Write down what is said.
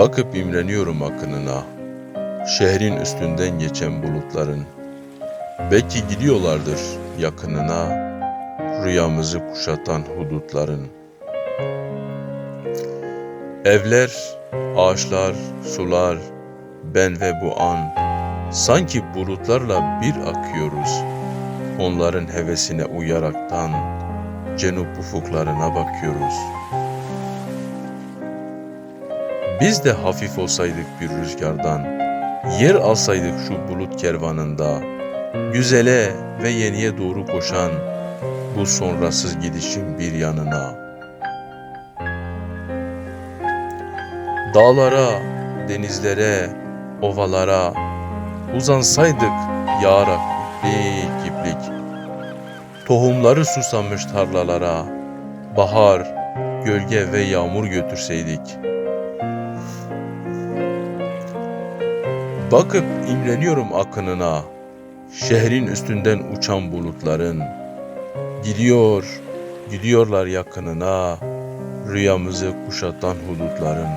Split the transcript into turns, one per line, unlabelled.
Bakıp imreniyorum akınına, şehrin üstünden geçen bulutların. Belki gidiyorlardır yakınına, rüyamızı kuşatan hudutların. Evler, ağaçlar, sular, ben ve bu an, sanki bulutlarla bir akıyoruz. Onların hevesine uyaraktan, cenup ufuklarına bakıyoruz. Biz de hafif olsaydık bir rüzgardan, yer alsaydık şu bulut kervanında, güzele ve yeniye doğru koşan bu sonrasız gidişin bir yanına. Dağlara, denizlere, ovalara uzansaydık yağarak iplik iplik. Tohumları susamış tarlalara, bahar, gölge ve yağmur götürseydik. Bakıp imreniyorum akınına, şehrin üstünden uçan bulutların. Gidiyor, gidiyorlar yakınına, rüyamızı kuşatan hudutların.